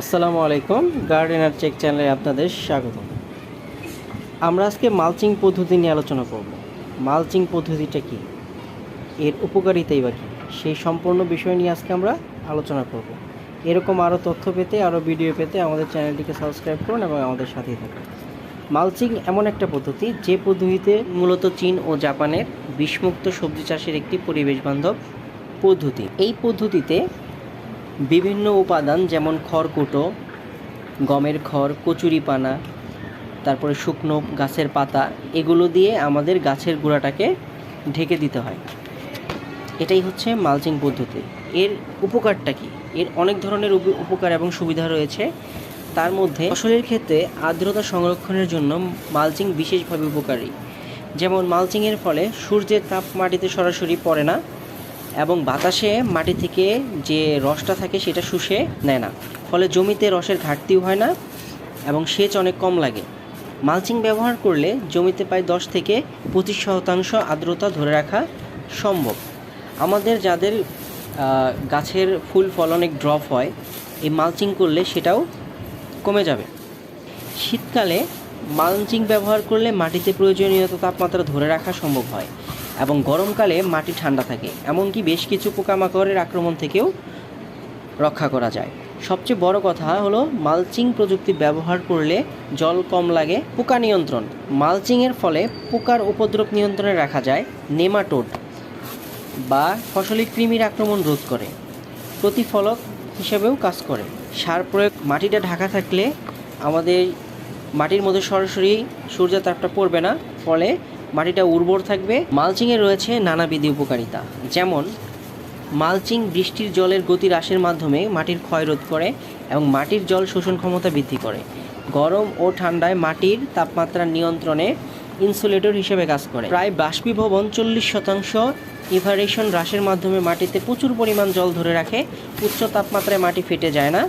আসসালামু আলাইকুম gardener check চ্যানেলে আপনাদের স্বাগত আমরা আজকে মালচিং পদ্ধতি নিয়ে আলোচনা করব। মালচিং পদ্ধতিটা কি? এর উপকারিতাই বা কী? সেই সম্পূর্ণ বিষয় নিয়ে আজকে আমরা আলোচনা করব। এরকম আরও তথ্য পেতে আরও ভিডিও পেতে আমাদের চ্যানেলটিকে সাবস্ক্রাইব করুন এবং আমাদের সাথেই থাকুন। মালচিং এমন একটা পদ্ধতি যে পদ্ধতিতে মূলত চীন ও জাপানের বিষমুক্ত সবজি চাষের একটি পরিবেশ বান্ধব পদ্ধতি। এই পদ্ধতিতে বিভিন্ন উপাদান যেমন খড়কুটো, গমের খড় কচুরিপানা তারপরে শুকনো গাছের পাতা, এগুলো দিয়ে আমাদের গাছের গোড়াটাকে ঢেকে দিতে হয়। এটাই হচ্ছে মালচিং পদ্ধতি। এর উপকারটা কি? এর অনেক ধরনের উপকার এবং সুবিধা রয়েছে। তার মধ্যে ফসলের ক্ষেত্রে আর্দ্রতা সংরক্ষণের জন্য মালচিং বিশেষভাবে উপকারী। যেমন মালচিংয়ের ফলে সূর্যের তাপ মাটিতে সরাসরি পড়ে না এবং বাতাসে মাটি থেকে যে রসটা থাকে সেটা শুষে নেয় না। ফলে জমিতে রসের ঘাটতিও হয় না এবং সেচ অনেক কম লাগে। মালচিং ব্যবহার করলে জমিতে প্রায় দশ থেকে পঁচিশ শতাংশ আর্দ্রতা ধরে রাখা সম্ভব। আমাদের যাদের গাছের ফুল ফল অনেক ড্রপ হয়, এই মালচিং করলে সেটাও কমে যাবে। শীতকালে মালচিং ব্যবহার করলে মাটিতে প্রয়োজনীয় তাপমাত্রা ধরে রাখা সম্ভব হয়। এবং গরমকালে মাটি ঠান্ডা থাকে, এমনকি বেশ কিছু পোকামাকড়ের আক্রমণ থেকেও রক্ষা করা যায়। সবচেয়ে বড় কথা হলো, মালচিং প্রযুক্তি ব্যবহার করলে জল কম লাগে, পোকা নিয়ন্ত্রণ। মালচিংয়ের ফলে পোকার উপদ্রব নিয়ন্ত্রণে রাখা যায় নেমাটোড বা ফসলি কৃমির আক্রমণ রোধ করে, প্রতিফলক হিসেবেও কাজ করে। সার প্রয়োগ মাটিটা ঢাকা থাকলে আমাদের মাটির মধ্যে সরাসরি সূর্যের তাপটা পড়বে না, ফলে মাটিটা উর্বর থাকবে। মালচিংয়ে রয়েছে নানাবিধি উপকারিতা। যেমন, মালচিং বৃষ্টির জলের গতি হ্রাসের মাধ্যমে মাটির ক্ষয় রোধ করে এবং মাটির জল শোষণ ক্ষমতা বৃদ্ধি করে। গরম ও ঠান্ডায় মাটির তাপমাত্রা নিয়ন্ত্রণে ইনসুলেটর হিসেবে কাজ করে। প্রায় বাষ্পীভবন চল্লিশ শতাংশ ইভারেশন হ্রাসের মাধ্যমে মাটিতে প্রচুর পরিমাণ জল ধরে রাখে। উচ্চ তাপমাত্রায় মাটি ফেটে যায় না,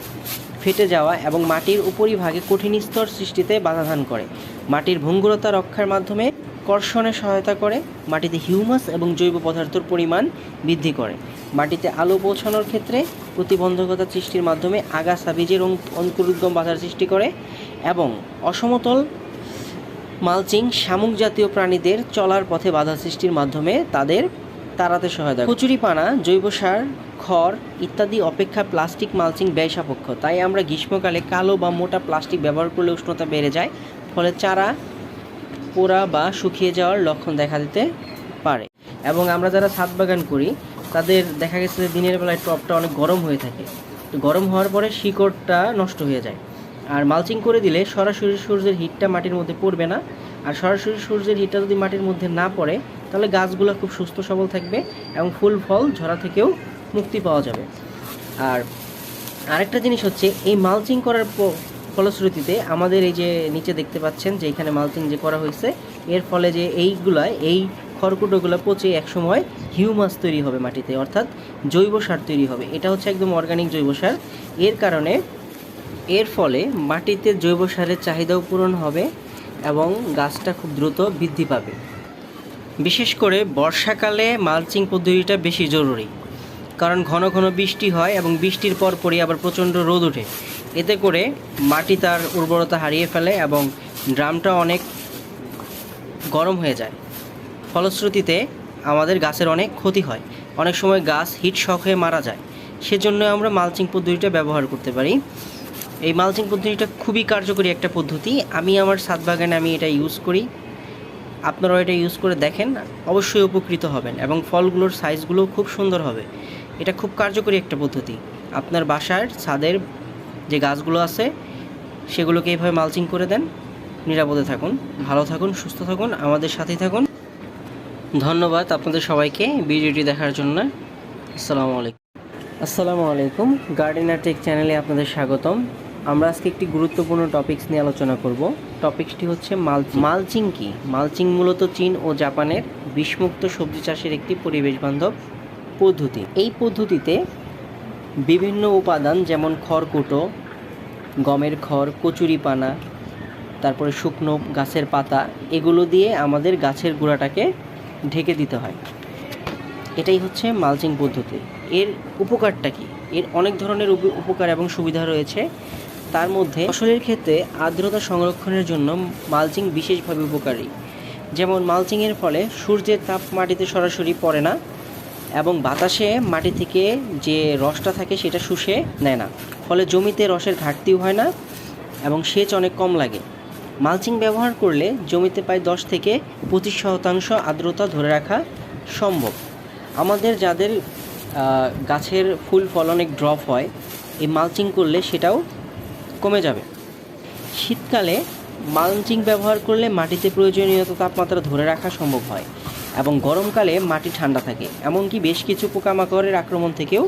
ফেটে যাওয়া এবং মাটির উপরিভাগে কঠিন স্তর সৃষ্টিতে বাধাদান করে। মাটির ভঙ্গুরতা রক্ষার মাধ্যমে কর্ষণে সহায়তা করে, মাটিতে হিউমাস এবং জৈব পদার্থের পরিমাণ বৃদ্ধি করে মাটিতে আলো পৌঁছানোর ক্ষেত্রে প্রতিবন্ধকতা সৃষ্টির মাধ্যমে আগাছা, বীজের অঙ্কুরোদ্গম বাধার সৃষ্টি করে এবং অসমতল মালচিং শামুক জাতীয় প্রাণীদের চলার পথে বাধা সৃষ্টির মাধ্যমে তাদের তাড়াতে সহায়তা। কচুরিপানা, জৈব সার, খড় ইত্যাদি অপেক্ষা প্লাস্টিক মালচিং ব্যয় সাপেক্ষ তাই আমরা গ্রীষ্মকালে কালো বা মোটা প্লাস্টিক ব্যবহার করলে উষ্ণতা বেড়ে যায়, ফলে চারা পোড়া বা শুকিয়ে যাওয়ার লক্ষণ দেখা দিতে পারে। এবং আমরা যারা ছাদ বাগান করি, তাদের দেখা গেছে যে দিনের বেলায় টপটা অনেক গরম হয়ে থাকে। তো গরম হওয়ার পরে শিকড়টা নষ্ট হয়ে যায়। আর মালচিং করে দিলে সরাসরি সূর্যের হিটটা মাটির মধ্যে পড়বে না। আর সরাসরি সূর্যের হিটটা যদি মাটির মধ্যে না পড়ে, তাহলে গাছগুলো খুব সুস্থ সবল থাকবে এবং ফুল ফল ঝরা থেকেও মুক্তি পাওয়া যাবে। আর আরেকটা জিনিস হচ্ছে, এই মালচিং করার ফলশ্রুতিতে আমাদের এই যে নিচে দেখতে পাচ্ছেন যে এখানে মালচিং যে করা হয়েছে, এর ফলে যে এইগুলা এই খড়কুটোগুলো পচে একসময় হিউমাস তৈরি হবে মাটিতে, অর্থাৎ জৈব সার তৈরি হবে। এটা হচ্ছে একদম অর্গানিক জৈব সার। এর কারণে, এর ফলে মাটিতে জৈব সারের চাহিদাও পূরণ হবে এবং গাছটা খুব দ্রুত বৃদ্ধি পাবে। বিশেষ করে বর্ষাকালে মালচিং পদ্ধতিটা বেশি জরুরি, কারণ ঘন ঘন বৃষ্টি হয় এবং বৃষ্টির পর পরই আবার প্রচণ্ড রোদ ওঠে। এতে করে মাটি তার উর্বরতা হারিয়ে ফেলে এবং ড্রামটা অনেক গরম হয়ে যায়। ফলশ্রুতিতে আমাদের গাছের অনেক ক্ষতি হয়। অনেক সময় গাছ হিট শক হয়ে মারা যায়। সেজন্য আমরা মালচিং পদ্ধতিটা ব্যবহার করতে পারি। এই মালচিং পদ্ধতিটা খুবই কার্যকরী একটা পদ্ধতি। আমি আমার ছাদ বাগানে আমি এটা ইউজ করি। আপনারাও এটা ইউজ করে দেখেন। অবশ্যই উপকৃত হবেন এবং ফলগুলোর সাইজগুলো খুব সুন্দর হবে। এটা খুব কার্যকরী একটা পদ্ধতি। আপনার বাসার ছাদের যে গাছগুলো আছে সেগুলোকে এইভাবে মালচিং করে দেন। নিরাপদে থাকুন ভালো থাকুন সুস্থ থাকুন আমাদের সাথেই থাকুন। ধন্যবাদ আপনাদের সবাইকে ভিডিওটি দেখার জন্য। আসসালামু আলাইকুম। আসসালামু আলাইকুম। গার্ডেনার টেক চ্যানেলে আপনাদের স্বাগতম। আমরা আজকে একটি গুরুত্বপূর্ণ টপিকস নিয়ে আলোচনা করব। টপিকসটি হচ্ছে মাল মালচিং কি? মালচিং মূলত চীন ও জাপানের বিষমুক্ত সবজি চাষের একটি পরিবেশ বান্ধব পদ্ধতি। এই পদ্ধতিতে বিভিন্ন উপাদান যেমন খড়কুটো, গমের খড় কচুরিপানা তারপরে শুকনো গাছের পাতা, এগুলো দিয়ে আমাদের গাছের গোড়াটাকে ঢেকে দিতে হয়। এটাই হচ্ছে মালচিং পদ্ধতি। এর উপকারটা কি? এর অনেক ধরনের উপ- উপকার এবং সুবিধা রয়েছে। তার মধ্যে ফসলের ক্ষেত্রে আর্দ্রতা সংরক্ষণের জন্য মালচিং বিশেষভাবে উপকারী। যেমন মালচিংয়ের ফলে সূর্যের তাপ মাটিতে সরাসরি পড়ে না এবং বাতাসে মাটি থেকে যে রসটা থাকে সেটা শুষে নেয় না। ফলে জমিতে রসের ঘাটতিও হয় না এবং সেচ অনেক কম লাগে। মালচিং ব্যবহার করলে জমিতে প্রায় দশ থেকে পঁচিশ শতাংশ আর্দ্রতা ধরে রাখা সম্ভব। আমাদের যাদের গাছের ফুল ফল অনেক ড্রপ হয়, এই মালচিং করলে সেটাও কমে যাবে। শীতকালে মালচিং ব্যবহার করলে মাটিতে প্রয়োজনীয় তাপমাত্রা ধরে রাখা সম্ভব হয়। এবং গরমকালে মাটি ঠান্ডা থাকে, এমনকি বেশ কিছু পোকামাকড়ের আক্রমণ থেকেও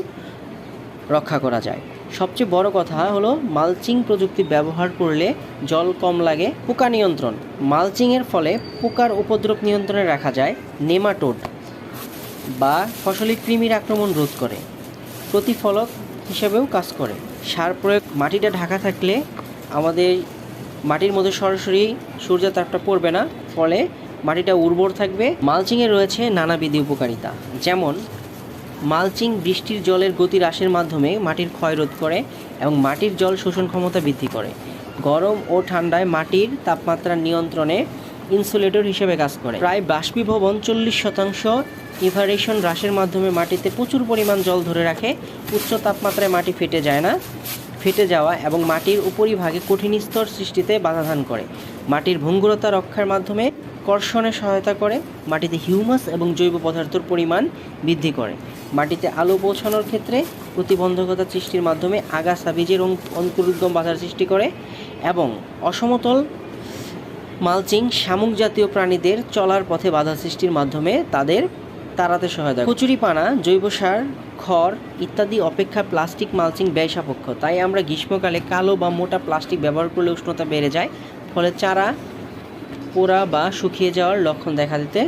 রক্ষা করা যায়। সবচেয়ে বড় কথা হলো, মালচিং প্রযুক্তি ব্যবহার করলে জল কম লাগে, পোকা নিয়ন্ত্রণ। মালচিংয়ের ফলে পোকার উপদ্রব নিয়ন্ত্রণে রাখা যায় নেমাটোড বা ফসলি কৃমির আক্রমণ রোধ করে, প্রতিফলক হিসেবেও কাজ করে। সার প্রয়োগ মাটিটা ঢাকা থাকলে আমাদের মাটির মধ্যে সরাসরি সূর্যের তাপটা পড়বে না, ফলে মাটিটা উর্বর থাকবে। মালচিংয়ে রয়েছে নানাবিধি উপকারিতা, যেমন মালচিং বৃষ্টির জলের গতি হ্রাসের মাধ্যমে মাটির ক্ষয় রোধ করে এবং মাটির জল শোষণ ক্ষমতা বৃদ্ধি করে। গরম ও ঠান্ডায় মাটির তাপমাত্রা নিয়ন্ত্রণে ইনসুলেটর হিসেবে কাজ করে। প্রায় বাষ্পীভবন চল্লিশ শতাংশ ইভারেশন হ্রাসের মাধ্যমে মাটিতে প্রচুর পরিমাণ জল ধরে রাখে। উচ্চ তাপমাত্রায় মাটি ফেটে যায় না, ফেটে যাওয়া এবং মাটির উপরিভাগে কঠিন স্তর সৃষ্টিতে বাধা দান করে। মাটির ভঙ্গুরতা রক্ষার মাধ্যমে কর্ষণে সহায়তা করে, মাটিতে হিউমাস এবং জৈব পদার্থের পরিমাণ বৃদ্ধি করে মাটিতে আলো পৌঁছানোর ক্ষেত্রে প্রতিবন্ধকতা সৃষ্টির মাধ্যমে আগাছা বীজের অঙ্কুরোদ্গম বাধার সৃষ্টি করে এবং অসমতল মালচিং শামুক জাতীয় প্রাণীদের চলার পথে বাধা সৃষ্টির মাধ্যমে তাদের তাড়াতে সহায়তা। কচুরিপানা, জৈব সার, খড় ইত্যাদি অপেক্ষা প্লাস্টিক মালচিং ব্যয় সাপেক্ষ তাই আমরা গ্রীষ্মকালে কালো বা মোটা প্লাস্টিক ব্যবহার করলে উষ্ণতা বেড়ে যায়, ফলে চারা পোড়া বা শুকিয়ে যাওয়ার লক্ষণ দেখা দিতে